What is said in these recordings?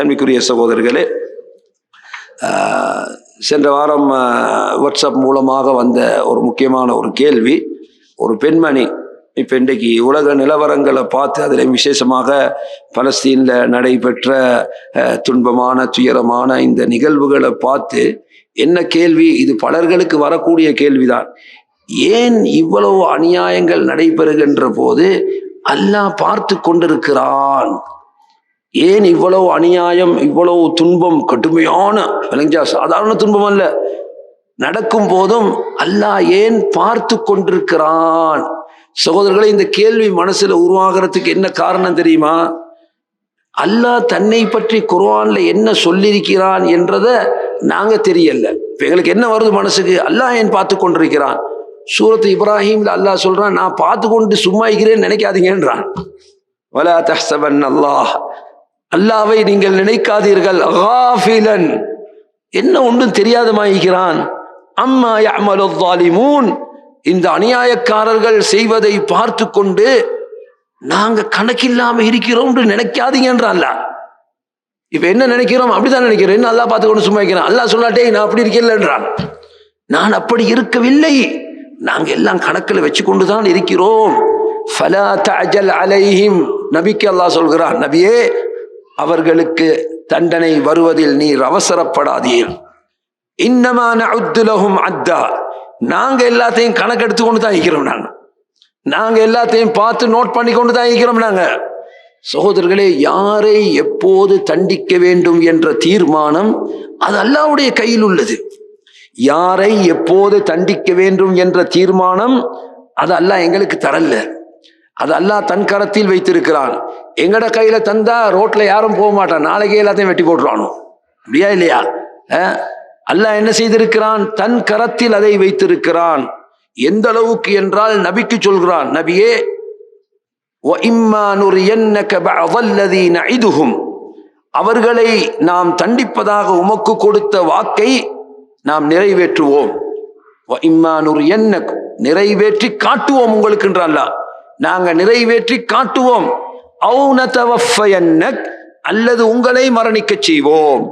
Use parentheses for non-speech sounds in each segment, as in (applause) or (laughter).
அன்பிக்குரிய சகோதரர்களே சென்ற வாரம் வாட்ஸ்அப் மூலமாக வந்த ஒரு முக்கியமான ஒரு கேள்வி. ஒரு பெண்மணி இப்போ இன்றைக்கு உலக நிலவரங்களை பார்த்து அதில் விசேஷமாக பலஸ்தீனில் நடைபெற்ற துன்பமான துயரமான இந்த நிகழ்வுகளை பார்த்து என்ன கேள்வி? இது பலர்களுக்கு வரக்கூடிய கேள்விதான். ஏன் இவ்வளவு அநியாயங்கள் நடைபெறுகின்ற போது அல்லாஹ் பார்த்து கொண்டிருக்கிறான்? ஏன் இவ்வளவு அநியாயம் இவ்வளவு துன்பம் கடுமையான விளங்கிச்சா சாதாரண துன்பம் அல்ல. நடக்கும் போதும் அல்லாஹ் ஏன் பார்த்து கொண்டிருக்கிறான்? சகோதரர்களே இந்த கேள்வி மனசுல உருவாகிறதுக்கு என்ன காரணம் தெரியுமா? அல்லாஹ் தன்னை பற்றி குர்வான்ல என்ன சொல்லியிருக்கிறான் என்றத நாங்க தெரியல. எங்களுக்கு என்ன வருது மனசுக்கு? அல்லாஹ் ஏன் பார்த்து கொண்டிருக்கிறான்? சூரத் இப்ராஹிம்ல அல்லாஹ் சொல்றான் நான் பார்த்து கொண்டு சும்மா இருக்கிறேன்னு நினைக்காதீங்கன்றான். வலா தஹ்சபன் அல்லாஹ் அல்லாவை நீங்கள் நினைக்காதீர்கள். ஹாஃபிலன் என்ன ஒன்றும் தெரியாதமாயிருக்கிறான். அம்மா யாமலிமூன் இந்த அநியாயக்காரர்கள் செய்வதை பார்த்து கொண்டு நாங்க கணக்கில்லாம இருக்கிறோம் நினைக்காதீங்கன்றான்ல இப்ப என்ன நினைக்கிறோம்? அப்படிதான் நினைக்கிறோம். என்ன அல்லா பார்த்துக்கொண்டு சும்மா வைக்கிறேன் அல்லா சொல்லாட்டே நான் அப்படி இருக்கலன்றான் நான் அப்படி இருக்கவில்லை. நாங்க எல்லாம் கணக்கில் வச்சு கொண்டு தான் இருக்கிறோம் நபிக்கு அல்லாஹ் சொல்கிறான் நபியே அவர்களுக்கு தண்டனை வருவதில் நீர் அவசரப்படாதீர். இன்னமான அப்துலகும் அத்தா. நாங்க எல்லாத்தையும் கணக்கெடுத்து கொண்டு தான் இருக்கிறோம் நாங்க. நாங்க எல்லாத்தையும் பார்த்து நோட் பண்ணி கொண்டு தான் இருக்கிறோம் நாங்க. சகோதரர்களே யாரை எப்போது தண்டிக்க வேண்டும் என்ற தீர்மானம் அது அல்லாவுடைய கையில் உள்ளது. யாரை எப்போது தண்டிக்க வேண்டும் என்ற தீர்மானம் அது அல்லாஹ் எங்களுக்கு தரல அது அல்லாஹ் தன் கரத்தில் வைத்திருக்கிறான். எங்கட கையில தந்தா ரோட்ல யாரும் போக மாட்டான். நாளைக்கே எல்லாத்தையும் வெட்டி போட்டுருவானோ? அப்படியா இல்லையா? அல்லாஹ் என்ன செய்திருக்கிறான்? தன் கரத்தில் அதை வைத்திருக்கிறான். எந்த அளவுக்கு என்றால் நபிக்கு சொல்கிறான். நபியே அவர்களை நாம் தண்டிப்பதாக உமக்கு கொடுத்த வாக்கை நாம் நிறைவேற்றுவோம். நிறைவேற்றி காட்டுவோம் உங்களுக்கு என்றான் நாங்கள் நிறைவேற்றி காட்டுவோம். அல்லது உங்களை மரணிக்க செய்வோம்.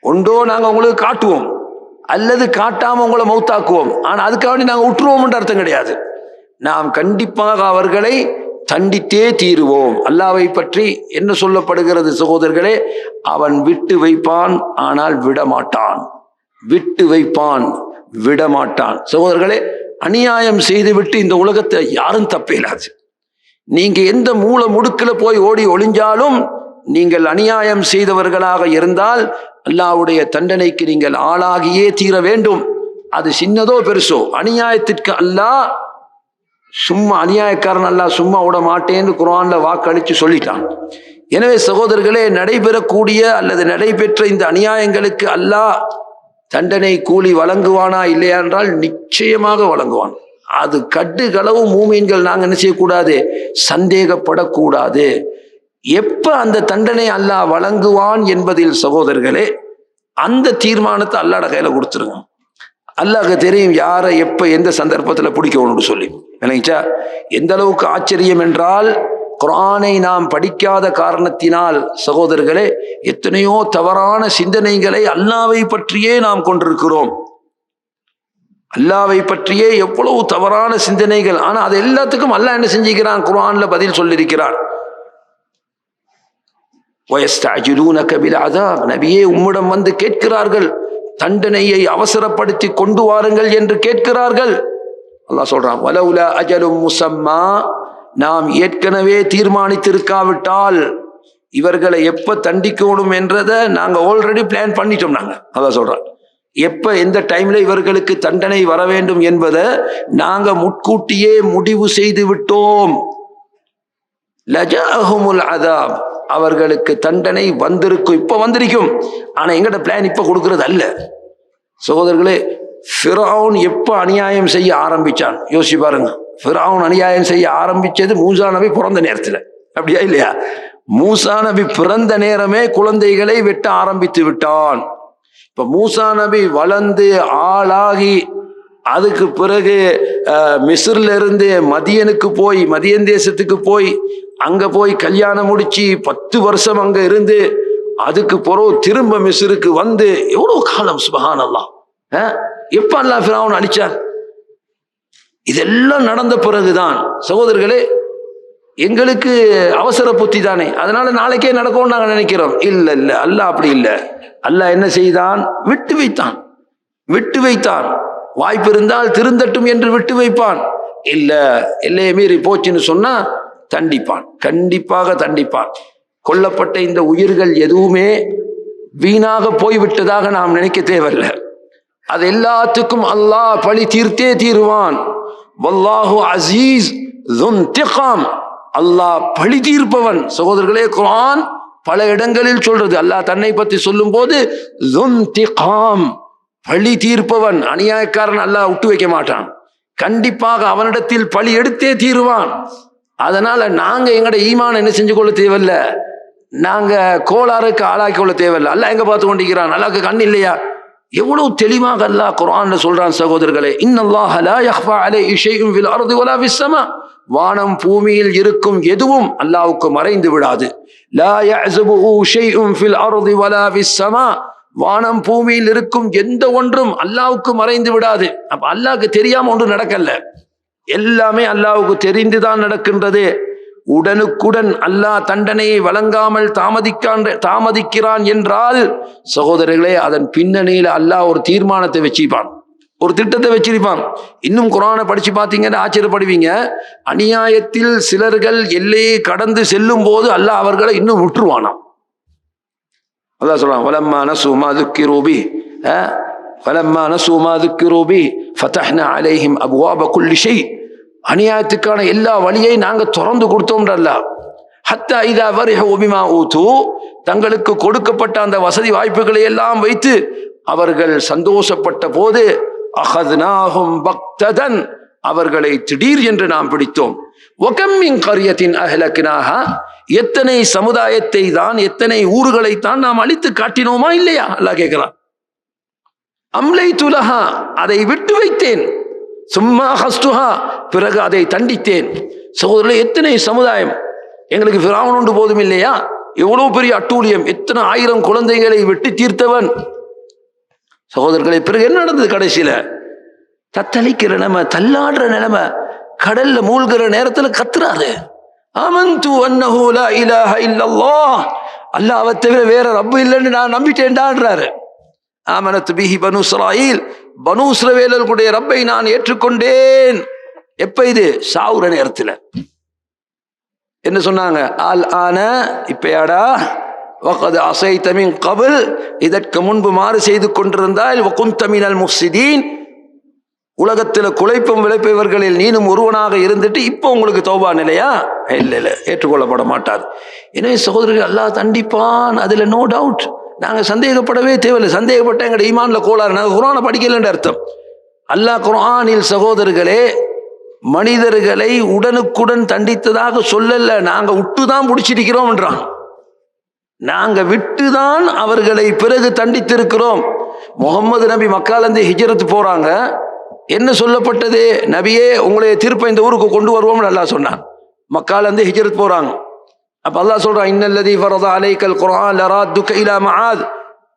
ஒன்றோ நாங்கள் உங்களுக்கு காட்டுவோம். அல்லது காட்டாம உங்களை மௌத்தாக்குவோம். ஆனால் அதுக்காக வேண்டி நாங்க விட்டுருவோம்ன்ற அர்த்தம் கிடையாது. நாம் கண்டிப்பாக அவர்களை தண்டித்தே தீருவோம். அல்லாவை பற்றி என்ன சொல்லப்படுகிறது சகோதரர்களே? அவன் விட்டு வைப்பான் ஆனால் விடமாட்டான். விட்டு வைப்பான் விடமாட்டான். சகோதரர்களே அநியாயம் செய்துவிட்டு இந்த உலகத்தை யாரும் தப்பேலாது. நீங்க எந்த மூல முடுக்கில் போய் ஓடி ஒளிஞ்சாலும் நீங்கள் அநியாயம் செய்தவர்களாக இருந்தால் அல்லாஹ்வுடைய தண்டனைக்கு நீங்கள் ஆளாகியே தீர வேண்டும். அது சின்னதோ பெருசோ? அநியாயத்திற்கு அல்லாஹ் சும்மா அநியாயக்காரன் அல்லா சும்மா விட மாட்டேன்னு குரான்ல வாக்களித்து சொல்லிட்டான். எனவே சகோதரர்களே நடைபெறக்கூடிய அல்லது நடைபெற்ற இந்த அநியாயங்களுக்கு அல்லாஹ் தண்டனை கூலி வழங்குவானா இல்லையா என்றால் நிச்சயமாக வழங்குவான். அது கட்டுகளவு மூமீன்கள் நாங்கள் என்ன செய்யக்கூடாது? சந்தேகப்படக்கூடாது. எப்ப அந்த தண்டனை அல்லாஹ் வழங்குவான் என்பதில் சகோதரர்களே அந்த தீர்மானத்தை அல்லாட கையில கொடுத்துருங்க. அல்லாஹ் தெரியும் யாரை எப்ப எந்த சந்தர்ப்பத்துல பிடிக்கணும்னு சொல்லி. நினைச்சா எந்த அளவுக்கு ஆச்சரியம் என்றால் குரானை நாம் படிக்காத காரணத்தினால் சகோதரர்களே எத்தனையோ தவறான சிந்தனைகளை அல்லாவை பற்றியே நாம் கொண்டிருக்கிறோம். அல்லாவை பற்றியே எவ்வளவு தவறான சிந்தனைகள் ஆனால் அது எல்லாத்துக்கும் அல்லாஹ் என்ன செஞ்சுக்கிறான்? குரான்ல பதில் சொல்லியிருக்கிறான் நபியே உம்மிடம் வந்து கேட்கிறார்கள் தண்டனையை அவசரப்படுத்தி கொண்டு வாருங்கள் என்று கேட்கிறார்கள். அல்லாஹ் சொல்றான் வலவுல அஜலும் முசம்மா நாம் ஏற்கனவே தீர்மானித்திருக்காவிட்டால் இவர்களை எப்ப தண்டிக்கணும் என்றதை நாங்க ஆல்ரெடி பிளான் பண்ணிட்டோம் நாங்க. அதான் சொல்றோம் எப்ப எந்த டைம்ல இவர்களுக்கு தண்டனை வர வேண்டும் என்பதை நாங்க முட்கூட்டியே முடிவு செய்து விட்டோம். லஜாஹுமுல் அதாப். அவர்களுக்கு தண்டனை வந்திருக்கும் இப்ப வந்திருக்கும். ஆனா எங்கட பிளான் இப்ப கொடுக்கறது அல்ல. சகோதரர்களே ஃபிரௌன் எப்ப அநியாயம் செய்ய ஆரம்பிச்சான்? யோசிச்சு பாருங்க. ஃபிரௌன் அநியாயம் செய்ய ஆரம்பிச்சது மூசா நபி பிறந்த நேரத்தில். அப்படியா இல்லையா? மூசா நபி பிறந்த நேரமே குழந்தைகளை வெட்ட ஆரம்பித்து விட்டான். இப்ப மூசா நபி வளர்ந்து ஆளாகி அதுக்கு பிறகு மிஸ்ரில் இருந்து மதியனுக்கு போய் மதியன் தேசத்துக்கு போய் அங்க போய் கல்யாணம் முடிச்சு பத்து வருஷம் அங்க இருந்து அதுக்கு பிறகு திரும்ப மிஸ்ருக்கு வந்து எவ்வளவு காலம் சுபஹான் அல்லா எப்ப அல்லா ஃபிரௌன் அழிச்சார் இதெல்லாம் நடந்த பிறகுதான். சகோதரர்களே எங்களுக்கு அவசர புத்தி தானே. அதனால நாளைக்கே நடக்கும்னு நாங்கள் நினைக்கிறோம். இல்ல இல்ல அல்ல அப்படி இல்லை. அல்ல என்ன செய்தான்? விட்டு வைத்தான். விட்டு வைத்தான். வாய்ப்பு இருந்தால் திருந்தட்டும் என்று விட்டு வைப்பான். இல்ல எல்லையை மீறி போச்சுன்னு சொன்னா தண்டிப்பான். கண்டிப்பாக தண்டிப்பான். கொல்லப்பட்ட இந்த உயிர்கள் எதுவுமே வீணாக போய்விட்டதாக நாம் நினைக்க தேவையில்லை. அது எல்லாத்துக்கும் அல்லாஹ் பழி தீர்த்தே தீருவான். வல்லாஹு அசீஸ் துன்திகாம் அல்லாஹ் பழி தீர்ப்பவன் சகோதரர்களே குரான் பல இடங்களில் சொல்றது. அல்லாஹ் தன்னை பற்றி சொல்லும் போது பழி தீர்ப்பவன் அநியாயக்காரன் அல்லாஹ் விட்டு வைக்க மாட்டான். கண்டிப்பாக அவனிடத்தில் பழி எடுத்தே தீருவான். அதனால நாங்க எங்கட ஈமான என்ன செஞ்சு கொள்ள தேவையில்ல? நாங்க கோளாறுக்கு ஆளாக்கி கொள்ள தேவையில்ல. அல்ல எங்க பார்த்து கொண்டிருக்கிறான்? அல்லாக்கு கண் இல்லையா? எவ்வளவு தெளிவாக அல்லாஹ் குரான்ல சொல்றான் சகோதரர்களே இன்னல்லாஹ லா யக்ஃபா அலைஹி ஷைஉன் ஃபில் அர்தி வலா வானம் பூமியில் இருக்கும் எதுவும் அல்லாவுக்கு மறைந்து விடாது. லா யஅஸபு ஷைஉன் ஃபில் அர்தி வலா ஃபிஸ் வானம் பூமியில் இருக்கும் எந்த ஒன்றும் அல்லாவுக்கு மறைந்து விடாது. அப்ப அல்லாவுக்கு தெரியாம ஒன்று நடக்கல. எல்லாமே அல்லாவுக்கு தெரிந்துதான் நடக்கின்றது. உடனுக்குடன் அல்லாஹ் தண்டனையை வழங்காமல் தாமதிக்கான் தாமதிக்கிறான் என்றால் சகோதரர்களே அதன் பின்னணியில் அல்லாஹ் ஒரு தீர்மானத்தை வச்சிருப்பான் ஒரு திட்டத்தை வச்சிருப்பான். இன்னும் குரானை படிச்சு பார்த்தீங்கன்னா ஆச்சரியப்படுவீங்க. அநியாயத்தில் சிலர்கள் எல்லையை கடந்து செல்லும் போது அல்லாஹ் அவர்களை இன்னும் விட்டுருவானாம். அதான் சொல்றான் வலம்மான நசு மா துக்கிரூபி வலம்மா நசு மா துக்கிரூபி ஃபதஹ்னா அலைஹிம் அபுவாப குல்லி அநியாயத்துக்கான எல்லா வழியை நாங்க திறந்து கொடுத்தோம்ன்றல்ல ஹத்தா இதா வரிஹ ஒபிமா ஊத்து தங்களுக்கு கொடுக்கப்பட்ட அந்த வசதி வாய்ப்புகளை எல்லாம் வைத்து அவர்கள் சந்தோஷப்பட்ட போது அகத்னாஹும் பக்ததன் அவர்களை திடீர் என்று நாம் பிடித்தோம். ஒகம்மின் கரியத்தின் அகலக்கினாக எத்தனை சமுதாயத்தை தான் எத்தனை ஊர்களை தான் நாம் அழித்து காட்டினோமா இல்லையா? அல்லாஹ் கேட்கிறான். அம்லை துலஹா அதை விட்டு வைத்தேன். சும்மா ஹஸ்துஹா. பிறகு அதை தண்டித்தேன். சகோதரர்கள் எத்தனை சமுதாயம்? எங்களுக்கு பிராவன் உண்டு போதும் இல்லையா? எவ்வளவு பெரிய அட்டூழியம். எத்தனை ஆயிரம் குழந்தைகளை வெட்டி தீர்த்தவன்? சகோதரர்களை பிறகு என்ன நடந்தது கடைசியில? தத்தளிக்கிற நிலைமை தள்ளாடுற நிலைமை கடல்ல மூழ்கிற நேரத்துல கத்துறாரு. அமந்து அன்னஹூலா இலாஹ இல்லல்லாஹ். அல்லாஹ் தவிர வேற ரப்பு இல்லைன்னு நான் நம்பிட்டேன்டான்றாரு. ஆமனத் பிஹி பனு இஸ்ராயில் பனு இஸ்ரவேலர்களுடைய ரப்பை நான் ஏற்றுக்கொண்டேன். எப்ப இது? சாவுற நேரத்தில். என்ன சொன்னாங்க? ஆல் ஆன இப்பயாடா வகது அசை தமின் கபில் இதற்கு முன்பு மாறு செய்து கொண்டிருந்தால் வகுந்தமினல் முஃசிதீன் உலகத்தில் குலைப்பும் விளைப்பவர்களில் நீனும் ஒருவனாக இருந்துட்டு இப்போ உங்களுக்கு தௌபா நிலையா? இல்லை இல்லை ஏற்றுக்கொள்ளப்பட மாட்டார். எனவே சகோதரர்கள் அல்லாஹ் தண்டிப்பான் அதில் நோ டவுட் நாங்கள் சந்தேகப்படவே தேவையில்லை. சந்தேகப்பட்ட எங்களோட ஈமான்ல கோளாறு. நாங்கள் குரானை படிக்கலன்ற அர்த்தம். அல்லாஹ் குரானில் சகோதரர்களே மனிதர்களை உடனுக்குடன் தண்டித்ததாக சொல்லல. நாங்கள் விட்டு தான் பிடிச்சிருக்கிறோம்ன்றான் விட்டு தான் அவர்களை பிறகு தண்டித்திருக்கிறோம். முகமது நபி மக்காலந்து ஹிஜரத்து போறாங்க. என்ன சொல்லப்பட்டது? நபியே உங்களுடைய தீர்ப்பை இந்த ஊருக்கு கொண்டு வருவோம்னு நல்லா சொன்னான். மக்காலேருந்து ஹிஜரத் போறாங்க. அப்ப அல்லாஹ் சொல்றான் இன்னல்லதி ஃபரதா அலைக்கல் லரா லராத்துக இலா மஆத்.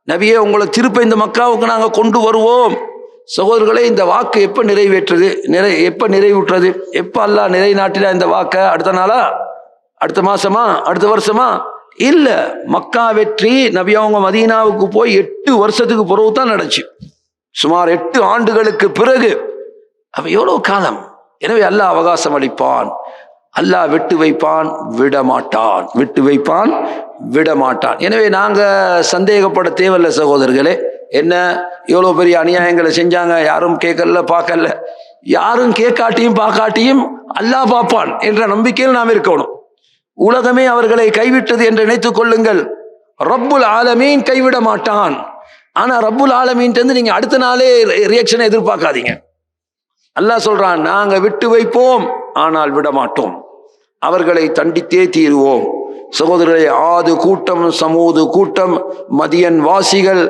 நபியே உங்களை திருப்ப இந்த மக்காவுக்கு நாங்க கொண்டு வருவோம். சகோதரர்களே இந்த வாக்கு எப்ப நிறைவேற்றுது? நிறை எப்ப நிறைவுற்றது? எப்ப அல்லாஹ் நிறைநாட்டினா இந்த வாக்க? அடுத்த நாளா? அடுத்த மாசமா? அடுத்த வருஷமா? இல்ல மக்கா வெற்றி நபி அவங்க மதீனாவுக்கு போய் எட்டு வருஷத்துக்கு பிறகு தான் நடந்துச்சு. சுமார் எட்டு ஆண்டுகளுக்கு பிறகு. அப்ப எவ்வளவு காலம்? எனவே அல்லாஹ் அவகாசம் அளிப்பான். அல்லாஹ் விட்டு வைப்பான் விடமாட்டான். விட்டு வைப்பான் விடமாட்டான். எனவே நாங்கள் சந்தேகப்பட தேவையில்ல சகோதரர்களே. என்ன எவ்வளோ பெரிய அநியாயங்களை செஞ்சாங்க யாரும் கேட்கல பார்க்கல. யாரும் கேட்காட்டியும் பார்க்காட்டியும் அல்லாஹ் பார்ப்பான் என்ற நம்பிக்கையில் நாம் இருக்கணும். உலகமே அவர்களை கைவிட்டது என்று நினைத்துக் கொள்ளுங்கள். ரப்புல் ஆலமீன் கைவிட மாட்டான். ஆனா ரப்புல் ஆலமீன்ட்டு நீங்க அடுத்த நாளே ரியாக்ஷனை எதிர்பார்க்காதீங்க. அல்லாஹ் சொல்றான் நாங்க விட்டு வைப்போம் ஆனால் விட மாட்டோம் அவர்களை தண்டித்தே தீருவோம். சகோதரரை ஆது கூட்டம் சமூது கூட்டம் மதியன் வாசிகள்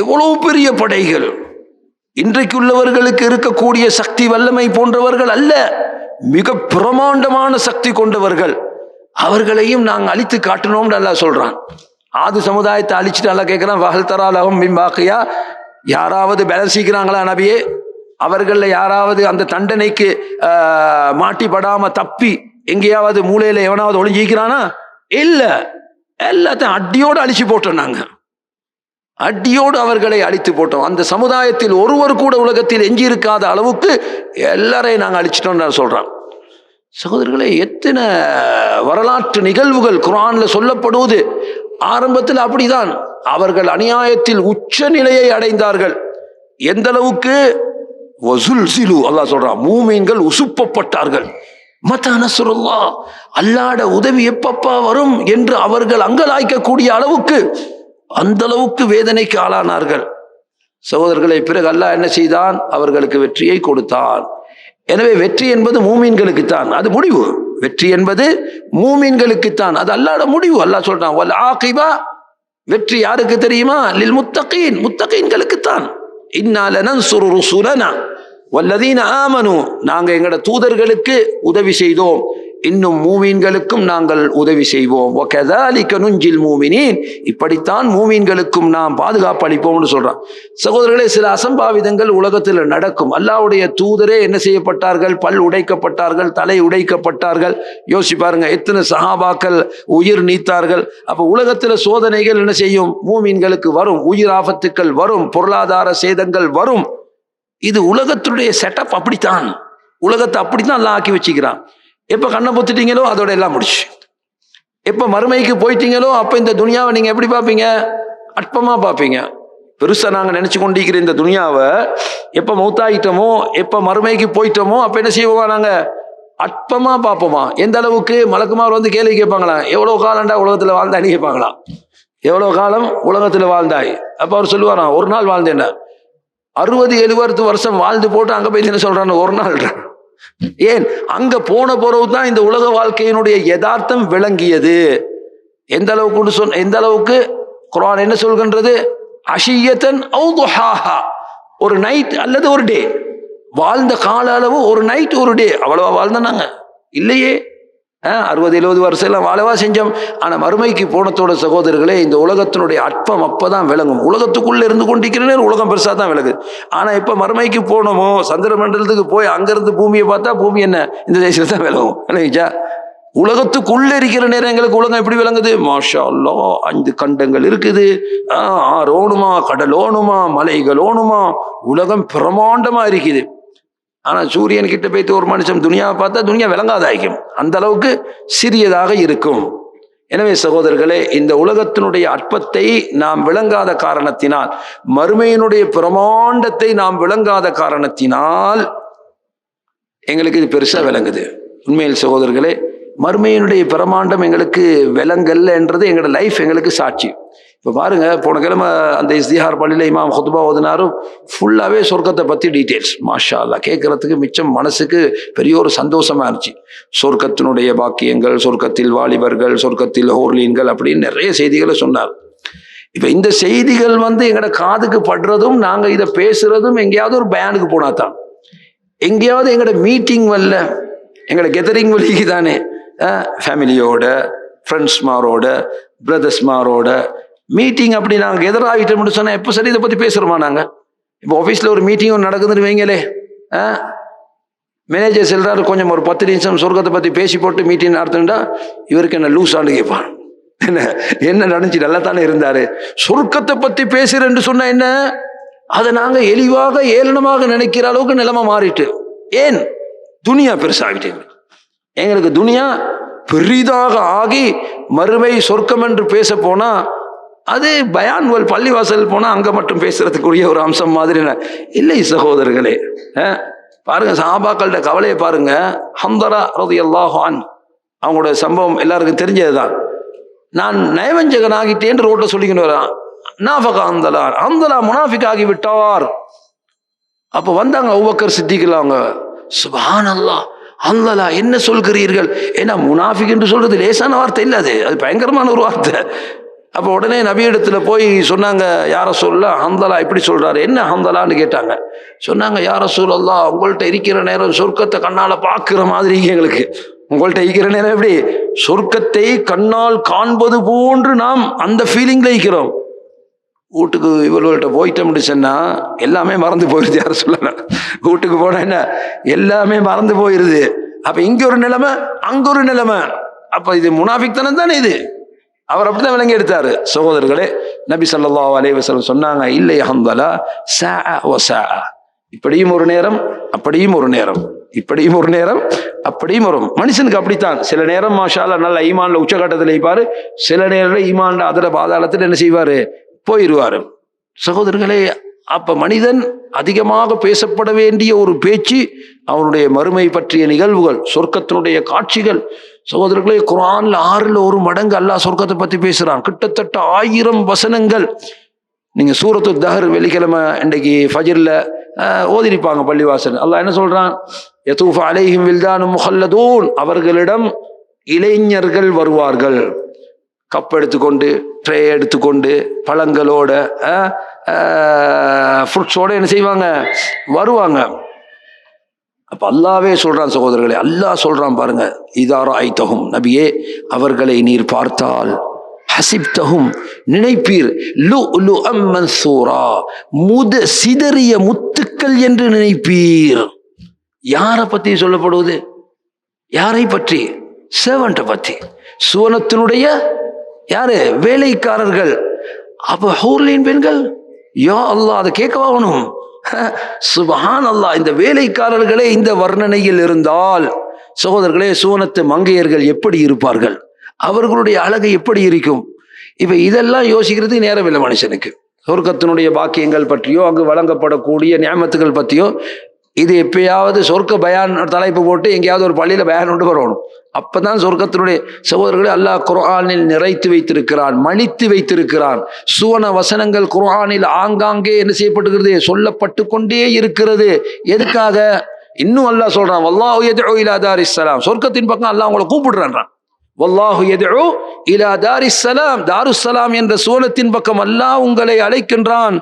எவ்வளவு பெரிய படைகள். இன்றைக்கு உள்ளவர்களுக்கு இருக்கக்கூடிய சக்தி வல்லமை போன்றவர்கள் அல்ல மிக பிரமாண்டமான சக்தி கொண்டவர்கள். அவர்களையும் நாங்கள் அழித்து காட்டணும்னு நல்லா சொல்றான். ஆது சமுதாயத்தை அழிச்சிட்டு நல்லா கேட்கிறான் வகல் தராலகம் மின்பாக்கையா யாராவது பேலன்சிக்கிறாங்களா நபியே? அவர்களில் யாராவது அந்த தண்டனைக்கு மாட்டிப்படாம தப்பி எங்கேயாவது மூளையில எவனாவது ஒளிஞ்சிக்கிறானா இல்ல. எல்லாத்தையும் அடியோடு அழிச்சு போட்டோம் நாங்க. அடியோடு அவர்களை அழித்து போட்டோம். அந்த சமுதாயத்தில் ஒருவர் கூட உலகத்தில் எஞ்சி இருக்காத அளவுக்கு எல்லாரையும் நாங்கள் அழிச்சிட்டோம்னு நான் சொல்றான். சகோதரர்களே எத்தனை வரலாற்று நிகழ்வுகள் குரான்ல சொல்லப்படுவது? ஆரம்பத்தில் அப்படிதான். அவர்கள் அநியாயத்தில் உச்ச நிலையை அடைந்தார்கள். எந்த அளவுக்கு? வசூல் சிலு அல்லாஹ் சொல்றான் மூமீன்கள் உசுப்பப்பட்டார்கள். மத்த நசுருல்லா அல்லாட உதவி எப்பப்பா வரும் என்று அவர்கள் அங்கலாய்க்கக்கூடிய அளவுக்கு அந்த அளவுக்கு வேதனைக்கு ஆளானார்கள். சகோதரர்களை பிறகு அல்லாஹ் என்ன செய்தான்? அவர்களுக்கு வெற்றியை கொடுத்தான். எனவே வெற்றி என்பது மூமீன்களுக்குத்தான். அது முடிவு. வெற்றி என்பது மூமீன்களுக்குத்தான். அது அல்லாட முடிவு. அல்லாஹ் சொல்றான் வல் ஆகிபா வெற்றி யாருக்கு தெரியுமா? லில் முத்தகீன். முத்தகீன்களுக்குத்தான். இன்னாலனன் சுரு சுரனா வல்லதீன ஆமனு நாங்கள் எங்களோட தூதர்களுக்கு உதவி செய்தோம். இன்னும் மூமீன்களுக்கும் நாங்கள் உதவி செய்வோம். ஒகதாலிக்கனுஞ்சில் மூமினின். இப்படித்தான் மூமீன்களுக்கும் நாம் பாதுகாப்பு அளிப்போம்னு சொல்றான். சகோதரர்களே சில அசம்பாவிதங்கள் உலகத்தில் நடக்கும். அல்லாவுடைய தூதரே என்ன செய்யப்பட்டார்கள்? பல் உடைக்கப்பட்டார்கள் தலை உடைக்கப்பட்டார்கள். யோசிச்சு பாருங்க எத்தனை சஹாபாக்கள் உயிர் நீத்தார்கள். அப்ப உலகத்தில் சோதனைகள் என்ன செய்யும்? மூமீன்களுக்கு வரும் உயிர் ஆபத்துக்கள் வரும் பொருளாதார சேதங்கள் வரும். இது உலகத்துடைய செட்டப் அப்படித்தான். உலகத்தை அப்படித்தான் எல்லாம் ஆக்கி வச்சுக்கிறான். எப்போ கண்ணை பொத்துட்டீங்களோ அதோட எல்லாம் முடிச்சு. எப்போ மறுமைக்கு போயிட்டீங்களோ அப்போ இந்த துனியாவை நீங்கள் எப்படி பார்ப்பீங்க? அற்பமாக பார்ப்பீங்க. பெருசாக நாங்கள் நினச்சி கொண்டிருக்கிற இந்த துனியாவை எப்போ மௌத்தாயிட்டோமோ எப்போ மறுமைக்கு போயிட்டோமோ அப்போ என்ன செய்வோமா நாங்கள் அற்பமாக பார்ப்போமா? எந்த அளவுக்கு மலக்குமார் வந்து கேள்வி கேட்பாங்களா? எவ்வளோ காலம்டா உலகத்தில் வாழ்ந்தான்னு கேட்பாங்களா? எவ்வளோ காலம் உலகத்தில் வாழ்ந்தாய்? அப்போ அவர் சொல்லுவாராம் ஒரு நாள் வாழ்ந்தேன்டா. அறுபது எழுபது வருஷம் வாழ்ந்து போட்டு அங்கே போய் என்ன சொல்றான்னு ஒரு நாள் ஏன்? அங்க போன பிறகு தான் இந்த உலக வாழ்க்கையினுடைய யதார்த்தம் விளங்கியது. எந்த அளவுக்கு சொன்ன எந்த அளவுக்கு குரான் என்ன சொல்கின்றது? அஷியத்தன் ஒரு நைட் அல்லது ஒரு டே வாழ்ந்த கால அளவு ஒரு நைட் ஒரு டே அவ்வளவா நாங்கள் இல்லையே. அறுபது எழுபது வருஷம் எல்லாம் வாழவா செஞ்சோம். ஆனால் மறுமைக்கு போனத்தோட சகோதரர்களே இந்த உலகத்தினுடைய அற்பம் அப்போ தான் விளங்கும். உலகத்துக்குள்ளே இருந்து கொண்டிருக்கிறேன் உலகம் பெருசாக தான் விளங்குது ஆனால் இப்போ மறுமைக்கு போனோமோ சந்திர மண்டலத்துக்கு போய் அங்கேருந்து பூமியை பார்த்தா பூமி என்ன? இந்த தேசத்தில் தான் விளங்கும். விளங்கிச்சா உலகத்துக்குள்ளே இருக்கிற நேரம் எங்களுக்கு உலகம் எப்படி விளங்குது? மாஷா அல்லா ஐந்து கண்டங்கள் இருக்குது. ஆஹ் ஓணுமா கடலோணுமா மலைகளோணுமா உலகம் பிரமாண்டமாக இருக்குது. ஆனால் சூரியன் கிட்ட போயிட்டு ஒரு மனுஷன் துனியாவை பார்த்தா துனியா விளங்காதாய்க்கும். அந்த அளவுக்கு சிறியதாக இருக்கும். எனவே சகோதரர்களே இந்த உலகத்தினுடைய அற்பத்தை நாம் விளங்காத காரணத்தினால் மறுமையினுடைய பிரமாண்டத்தை நாம் விளங்காத காரணத்தினால் எங்களுக்கு இது பெருசா விளங்குது. உண்மையில் சகோதரர்களே மறுமையினுடைய பிரமாண்டம் எங்களுக்கு விளங்கல்ல என்றது எங்களோட லைஃப் எங்களுக்கு சாட்சி. இப்போ பாருங்க போன கிழமை அந்த இஸ்திஹார் பள்ளியில் இமாம் ஹுத்பா ஓதினாரும் ஃபுல்லாகவே சொர்க்கத்தை பற்றி டீட்டெயில்ஸ் மாஷா அல்லா கேட்கறதுக்கு மிச்சம் மனசுக்கு பெரிய ஒரு சந்தோஷமா இருந்துச்சு. சொர்க்கத்தினுடைய பாக்கியங்கள் சொர்க்கத்தில் வாலிபர்கள் சொர்க்கத்தில் ஹோர்லீன்கள் அப்படின்னு நிறைய செய்திகளை சொன்னார். இப்போ இந்த செய்திகள் வந்து எங்களோட காதுக்கு படுறதும் நாங்கள் இதை பேசுறதும் எங்கேயாவது ஒரு பயானுக்கு போனா தான். எங்கேயாவது எங்களோட மீட்டிங் வரல எங்களோட கெதரிங் வழிக்கு தானே ஃபேமிலியோட ஃப்ரெண்ட்ஸ்மாரோட பிரதர்ஸ்மாரோட மீட்டிங் அப்படி நாங்கள் எதிராகிட்டோம்னு சொன்னால் எப்போ சரி இதை பற்றி பேசுகிறோமா நாங்கள் இப்போ ஆஃபீஸில் ஒரு மீட்டிங் ஒன்று நடக்குதுன்னு வைங்களே ஆ? மேனேஜர் செல்றாரு கொஞ்சம் ஒரு பத்து நிமிஷம் சொர்க்கத்தை பற்றி பேசி போட்டு மீட்டிங் நடத்துட்டா இவருக்கு என்ன லூஸ் ஆண்டு கேட்பான் என்ன என்ன நடந்துச்சு? நல்லா தானே இருந்தாரு. சொர்க்கத்தை பற்றி பேசுறேன்னு சொன்னா என்ன? அதை நாங்கள் எளிவாக ஏளனமாக நினைக்கிற அளவுக்கு நிலைமை மாறிட்டு. ஏன்? துணியா பெருசாகிட்டு எங்களுக்கு துணியா பெரிதாக ஆகி மறுமை சொர்க்கம் என்று பேச போனா அது பயான்வல் பள்ளிவாசல் போனால் அங்கே மட்டும் பேசுறதுக்குரிய ஒரு அம்சம் மாதிரி இல்லை சகோதரர்களே பாருங்க சாபாக்கள்கிட்ட கவலையை பாருங்க. ஹந்தரா ரதி அல்லாஹான் அவங்களோட சம்பவம் எல்லாருக்கும் தெரிஞ்சதுதான். நான் நயவஞ்சகன் ஆகிட்டேன் ரோட்டை சொல்லிக்கிட்டு வரான் நாஃபகா அந்தலா அந்தலா முனாஃபிக் ஆகி விட்டார் அப்ப வந்தாங்க அவ்வக்கர் சித்திக்கலாங்க சுபான் அல்லா அந்தலா என்ன சொல்கிறீர்கள்? ஏன்னா முனாஃபிக் என்று சொல்றது லேசான வார்த்தை இல்லை அது. அது பயங்கரமான ஒரு வார்த்தை. அப்போ உடனே நபியிடத்துல போய் சொன்னாங்க யார சொல்ல ஹந்தலா. இப்படி சொல்கிறாரு என்ன ஹந்தலான்னு கேட்டாங்க. சொன்னாங்க யார சூழல்லா உங்கள்கிட்ட இருக்கிற நேரம் சொர்க்கத்தை கண்ணால் பார்க்குற மாதிரி எங்களுக்கு. உங்கள்கிட்ட இருக்கிற நேரம் எப்படி? சொர்க்கத்தை கண்ணால் காண்பது போன்று நாம் அந்த ஃபீலிங்கில் இருக்கிறோம். வீட்டுக்கு இவர்கள்ட்ட போயிட்டோம்னு சொன்னா எல்லாமே மறந்து போயிருது யாரும் சொல்லலாம் வீட்டுக்கு போனா என்ன? எல்லாமே மறந்து போயிருது. அப்போ இங்கே ஒரு நிலைமை அங்கே ஒரு நிலைமை. அப்போ இது முனாஃபிக் தானே தானே இது? அவர் அப்படிதான் விளங்கி எடுத்தாரு. சகோதரர்களே நபி சல்லா அலைஹி சொன்னாங்க இல்லை ஹந்தலா சாஅ வ இப்படியும் ஒரு நேரம் அப்படியும் ஒரு நேரம் இப்படியும் ஒரு நேரம் அப்படியும் வரும் மனுஷனுக்கு அப்படித்தான். சில நேரம் மாஷால நல்ல ஈமான்ல உச்சகட்டத்தில் இருப்பாரு. சில நேரம் ஈமான்ல அதில் பாதாளத்தில் என்ன செய்வாரு? போயிடுவாரு சகோதரர்களே அப்ப மனிதன் அதிகமாக பேசப்பட வேண்டிய ஒரு பேச்சு அவனுடைய மறுமை பற்றிய நிகழ்வுகள் சொர்க்கத்தினுடைய காட்சிகள். சகோதரர்களே குரான்ல ஆறுல ஒரு மடங்கு அல்லாஹ் சொர்க்கத்தை பத்தி பேசுறான். கிட்டத்தட்ட ஆயிரம் வசனங்கள். நீங்க சூரத்து தஹர் வெள்ளிக்கிழமை இன்றைக்கு ஃபஜிர்ல ஓதிருப்பாங்க பள்ளிவாசல். அல்லாஹ் என்ன சொல்றான்? யதூஃப அலைஹிம் வில்தானும் முஹல்லதூன். அவர்களிடம் இளைஞர்கள் வருவார்கள். கப் எடுத்துக்கொண்டு ட்ரே எடுத்துக்கொண்டு பழங்களோட ஃப்ரூட்ஸோட என்ன செய்வாங்க? வருவாங்க. அப்போ அல்லாவே சொல்கிறான் சகோதரர்களே அல்லாஹ் சொல்கிறான் பாருங்க இதாரா ஐத்தகும் நபியே அவர்களை நீர் பார்த்தால் ஹசிப்தகும் நினைப்பீர் லு லு மன்சூரா முத சிதறிய முத்துக்கள் என்று நினைப்பீர். யாரை பற்றி சொல்லப்படுவது? யாரை பற்றி? சேவன்ட்டை பற்றி சுவனத்தினுடைய யாரு? வேலைக்காரர்கள். அப்போ ஹூர்லின் பெண்கள்? யா அல்லா அதை கேட்கவாகணும் (laughs) சுபஹான் அல்லாஹ் இந்த வேலைக்காரர்களே இந்த வர்ணனையில் இருந்தால் சகோதரர்களே சுவனத்து மங்கையர்கள் எப்படி இருப்பார்கள்? அவர்களுடைய அழகு எப்படி இருக்கும்? இப்ப இதெல்லாம் யோசிக்கிறது நேரம் இல்லை மனுஷனுக்கு. சொர்க்கத்தினுடைய பாக்கியங்கள் பற்றியோ அங்கு வழங்கப்படக்கூடிய நியமத்துகள் பற்றியோ இது எப்பயாவது சொர்க்க பயான் தலைப்பு போட்டு எங்கேயாவது ஒரு பள்ளியில் பயான் கொண்டு வரணும். அப்பதான் சொர்க்கத்தினுடைய சகோதரர்களை அல்லாஹ் குர்ஆனில் நிறைத்து வைத்திருக்கிறான் மலித்து வைத்திருக்கிறான். சுவன வசனங்கள் குர்ஆனில் ஆங்காங்கே என்ன செய்யப்பட்டுகிறது சொல்லப்பட்டு கொண்டே இருக்கிறது. எதுக்காக? இன்னும் அல்லாஹ் சொல்றான் வல்லாஹு எதோ இலாதார் இஸ்லாம் சொர்க்கத்தின் பக்கம் அல்லாஹ் உங்களை கூப்பிடுறான்றான். வல்லாஹு எதோ இலா தாரிஸ்ஸலாம் தாருஸ்ஸலாம் என்ற சுவனத்தின் பக்கம் அல்லாஹ் உங்களை அழைக்கின்றான்.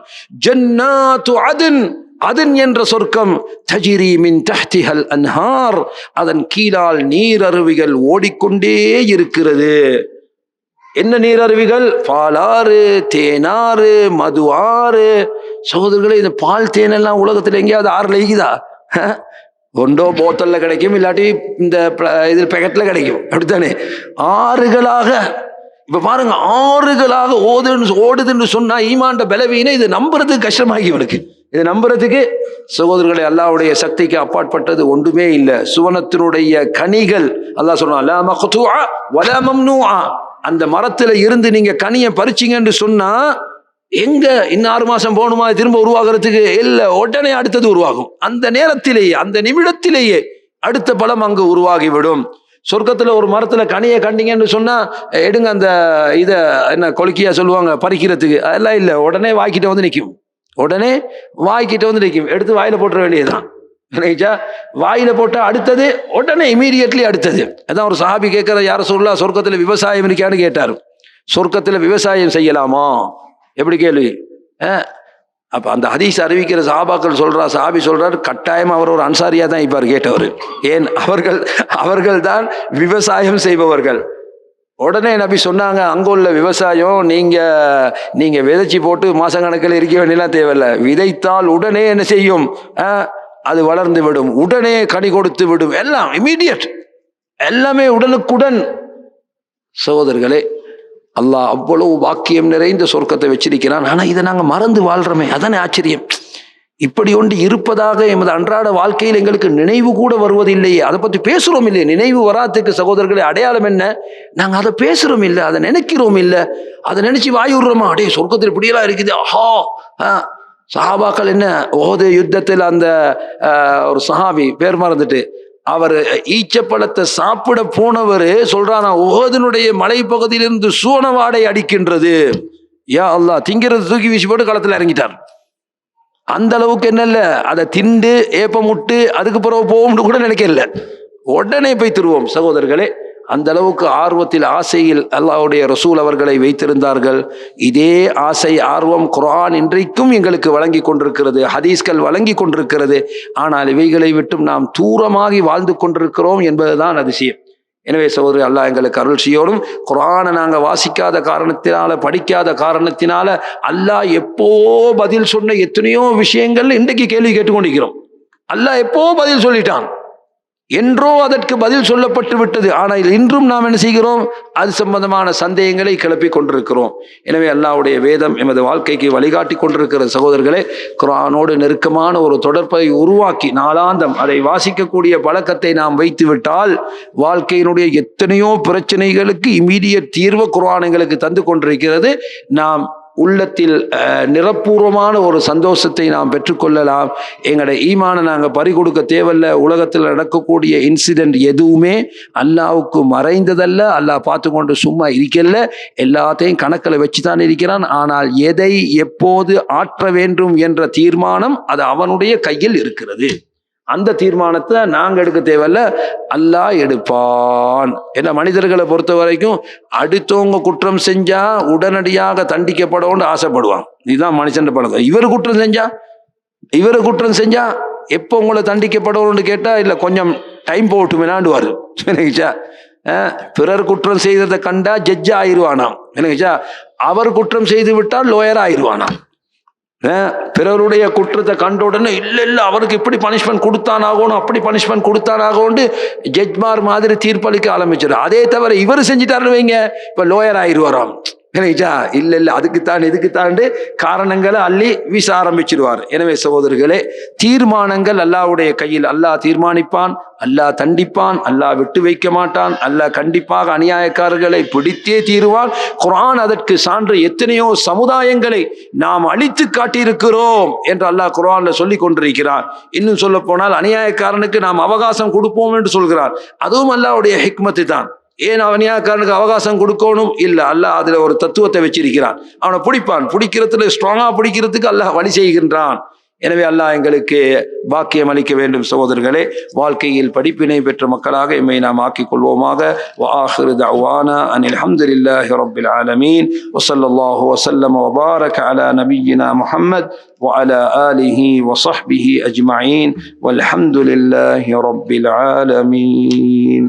ஜன்னாத்து அதன் அதன் என்ற சொர்க்கம் தஜிரீமின் தஹ்திஹல் அன்ஹார் அதன் கீழால் நீரருவிகள் ஓடிக்கொண்டே இருக்கிறது. என்ன நீரருவிகள்? பாலாறு தேனாறு மது ஆறு சகோதரர்களே இந்த பால் தேனெல்லாம் உலகத்தில் எங்கேயாவது ஆறுல இருக்குதா ஒண்டோ போத்தல்ல கிடைக்கும் இல்லாட்டி இந்த இதில் இது பேக்கெட்ல கிடைக்கும். அப்படித்தானே? ஆறுகளாக இப்ப பாருங்க ஆறுகளாக ஓதுன்னு ஓடுதுன்னு சொன்னா ஈமாண்ட பலவீன இது நம்புறதுக்கு கஷ்டமாகி இவனுக்கு. இதை நம்புறதுக்கு சகோதரர்களை அல்லாவுடைய சக்திக்கு அப்பாற்பட்டது ஒன்றுமே இல்லை. சுவனத்தினுடைய கனிகள் அல்லா சொன்னான் அந்த மரத்துல இருந்து நீங்க கனியை பறிச்சிங்கன்னு சொன்னா எங்க இன்னும் ஆறு மாசம் போகணுமா? திரும்ப உருவாகிறதுக்கு இல்லை உடனே அடுத்தது உருவாகும். அந்த நேரத்திலேயே அந்த நிமிடத்திலேயே அடுத்த பழம் அங்கு உருவாகிவிடும். சொர்க்கத்துல ஒரு மரத்துல கனியை கண்டிங்கன்னு சொன்னா எடுங்க அந்த இதை என்ன கொலுக்கியா சொல்லுவாங்க பறிக்கிறதுக்கு. அதெல்லாம் இல்லை உடனே வாய்க்கிட்ட வந்து நிற்கும் உடனே வாய்க்கிட்ட வந்து நிற்கும் எடுத்து வாயில போட்டுற வேண்டியதுதான். நினைச்சா வாயில போட்டா அடுத்தது உடனே இமீடியட்லி அடுத்தது. அதான் ஒரு சஹாபி கேட்கிற யார சொல்லா சொர்க்கத்துல விவசாயம் இருக்கான்னு கேட்டாரு. சொர்க்கத்துல விவசாயம் செய்யலாமா? எப்படி கேள்வி? அஹ், அப்ப அந்த ஹதீஸ் அறிவிக்கிற சஹாபாக்கள் சொல்றா சஹாபி சொல்றாரு கட்டாயம் அவர் ஒரு அன்சாரியா தான் இப்பார் கேட்டவர். ஏன்? அவர்கள் அவர்கள் தான் விவசாயம் செய்பவர்கள். உடனே நபி சொன்னாங்க அங்கே உள்ள விவசாயம் நீங்கள் நீங்கள் விதைச்சி போட்டு மாசக்கணக்கில் இருக்க வேண்டியலாம் தேவையில்ல. விதைத்தால் உடனே என்ன செய்யும்? அது வளர்ந்து விடும். உடனே கனி கொடுத்து விடும். எல்லாம் இமீடியட் எல்லாமே உடனுக்குடன். சகோதரர்களே அல்லாஹ் அவ்வளவு வாக்கியம் நிறைந்த சொர்க்கத்தை வச்சிருக்கிறான். ஆனால் இதை நாங்கள் மறந்து வாழ்கிறோமே அதானே ஆச்சரியம். இப்படி ஒன்று இருப்பதாக எமது அன்றாட வாழ்க்கையில் எங்களுக்கு நினைவு கூட வருவதில்லையே அதை பற்றி பேசுகிறோம் இல்லையே. நினைவு வராதுக்கு சகோதரர்களே அடையாளம் என்ன? நாங்கள் அதை பேசுகிறோம் இல்லை அதை நினைக்கிறோம் இல்லை. அதை நினச்சி வாய் அடே சொர்க்கத்தில் இப்படியெல்லாம் இருக்குது. ஆஹா! ஆ, சஹாபாக்கள் என்ன? ஓது யுத்தத்தில் அந்த ஒரு சஹாபி பேர் மறந்துட்டு அவர் ஈச்சப்பழத்தை சாப்பிட போனவர் சொல்றானா ஓதனுடைய மலைப்பகுதியிலிருந்து சூனவாடை அடிக்கின்றது. யா அல்லா திங்கிறது தூக்கி வீசி போட்டு களத்தில் இறங்கிட்டார். அந்த அளவுக்கு என்ன இல்லை? அதை திண்டு ஏப்பமுட்டு அதுக்கு பிறகு போகும்னு கூட நினைக்கல உடனே போய் திருவோம். சகோதரர்களே அந்த அளவுக்கு ஆர்வத்தில் ஆசையில் அல்லாவுடைய ரசூல் அவர்களை வைத்திருந்தார்கள். இதே ஆசை ஆர்வம் குரான் இன்றைக்கும் எங்களுக்கு வழங்கி கொண்டிருக்கிறது. ஹதீஸ்கள் வழங்கி கொண்டிருக்கிறது. ஆனால் இவைகளை விட்டும் நாம் தூரமாகி வாழ்ந்து கொண்டிருக்கிறோம் என்பதுதான் அதிசயம். எனவே சகோதரி அல்லாஹ் எங்களுக்கு அருள் செய்யோடும் குரானை நாங்கள் வாசிக்காத காரணத்தினால படிக்காத காரணத்தினால அல்லாஹ் எப்போ பதில் சொன்ன எத்தனையோ விஷயங்கள் இன்றைக்கு கேள்வி கேட்டுக்கொண்டிருக்கிறோம். அல்லாஹ் எப்போ பதில் சொல்லிட்டான்? என்றோ அதற்கு பதில் சொல்லப்பட்டு விட்டது. ஆனால் இன்றும் நாம் என்ன செய்கிறோம்? அது சம்பந்தமான சந்தேகங்களை கிளப்பி கொண்டிருக்கிறோம். எனவே அல்லாவுடைய வேதம் எமது வாழ்க்கைக்கு வழிகாட்டி கொண்டிருக்கிற சகோதரர்களே குரானோடு நெருக்கமான ஒரு தொடர்பை உருவாக்கி நாளாந்தம் அதை வாசிக்கக்கூடிய பழக்கத்தை நாம் வைத்து விட்டால் வாழ்க்கையினுடைய எத்தனையோ பிரச்சனைகளுக்கு இமீடியட் தீர்வு குரான் எங்களுக்கு தந்து கொண்டிருக்கிறது. நாம் உள்ளத்தில் நிறப்பூர்வமான ஒரு சந்தோஷத்தை நாம் பெற்றுக்கொள்ளலாம். எங்களோட ஈமானை நாங்கள் பறிகொடுக்க தேவையில்ல. உலகத்தில் நடக்கக்கூடிய இன்சிடென்ட் எதுவுமே அல்லாவுக்கு மறைந்ததல்ல. அல்லாஹ் பார்த்து கொண்டு சும்மா இருக்கல எல்லாத்தையும் கணக்கில் வச்சு தான் இருக்கிறான். ஆனால் எதை எப்போது ஆற்ற வேண்டும் என்ற தீர்மானம் அது அவனுடைய கையில் இருக்கிறது. அந்த தீர்மானத்தை நாங்கள் எடுக்க தேவையில்ல. அல்லாஹ் எடுப்பான். ஏன்னா மனிதர்களை பொறுத்த வரைக்கும் அடுத்தவங்க குற்றம் செஞ்சா உடனடியாக தண்டிக்கப்படணும்னு ஆசைப்படுவான் இதுதான் மனுஷன் பழக்கம். இவர் குற்றம் செஞ்சா? இவர் குற்றம் செஞ்சா எப்போ உங்களை தண்டிக்கப்படணும்னு கேட்டால் இல்லை கொஞ்சம் டைம் போட்டுமேனாண்டுவார் எனக்குச்சா பிறர் குற்றம் செய்ததை கண்டா ஜட்ஜ் ஆயிடுவானாம் எனக்குச்சா அவர் குற்றம் செய்து விட்டால் லோயர் ஆயிடுவானாம் பிறருடைய குற்றத்தை கண்ட உடனே இல்லை இல்லை அவருக்கு இப்படி பனிஷ்மெண்ட் கொடுத்தானாகணும் அப்படி பனிஷ்மெண்ட் கொடுத்தானாகணும் ஜட்ஜ்மார் மாதிரி தீர்ப்பளிக்க ஆரம்பிச்சிடும் அதே தவிர இவர் செஞ்சிட்டாருன்னு வைங்க இப்போ லோயர் ஆயிடுவாராம் எனக்குச்சா இல்லை இல்லை அதுக்குத்தான் எதுக்குத்தாண்டு காரணங்களை அள்ளி வீச ஆரம்பிச்சிடுவார் எனவே சகோதரர்களே தீர்மானங்கள் அல்லாவுடைய கையில். அல்லாஹ் தீர்மானிப்பான் அல்லாஹ் தண்டிப்பான் அல்லாஹ் விட்டு வைக்க மாட்டான் அல்லாஹ் கண்டிப்பாக அநியாயக்காரர்களை பிடித்தே தீருவான். குரான் அதற்கு சான்று எத்தனையோ சமுதாயங்களை நாம் அழித்து காட்டியிருக்கிறோம் என்று அல்லாஹ் குரான்ல சொல்லி கொண்டிருக்கிறான் இன்னும் சொல்ல போனால் அநியாயக்காரனுக்கு நாம் அவகாசம் கொடுப்போம் என்று சொல்கிறார். அதுவும் அல்லாவுடைய ஹிக்மத்து தான் ஏன் அநியாயக்காரனுக்கு அவகாசம் கொடுக்கணும் இல்ல அல்லாஹ் அதுல ஒரு தத்துவத்தை வச்சிருக்கிறான் அவனை பிடிப்பான் பிடிக்கிறதுல ஸ்ட்ராங்கா பிடிக்கிறதுக்கு அல்லாஹ் வழி செய்கின்றான் எனவே அல்லாஹ் எங்களுக்கு பாக்கியம் அளிக்க வேண்டும் சகோதரர்களே வாழ்க்கையில் படிப்பினை பெற்ற மக்களாக எம்மை நாம் ஆக்கிக் கொள்வோமாக وآخر دعوانا أن الحمد لله رب العالمين وصلى الله وسلم وبارك على نبينا محمد وعلى آله وصحبه أجمعين والحمد لله رب العالمين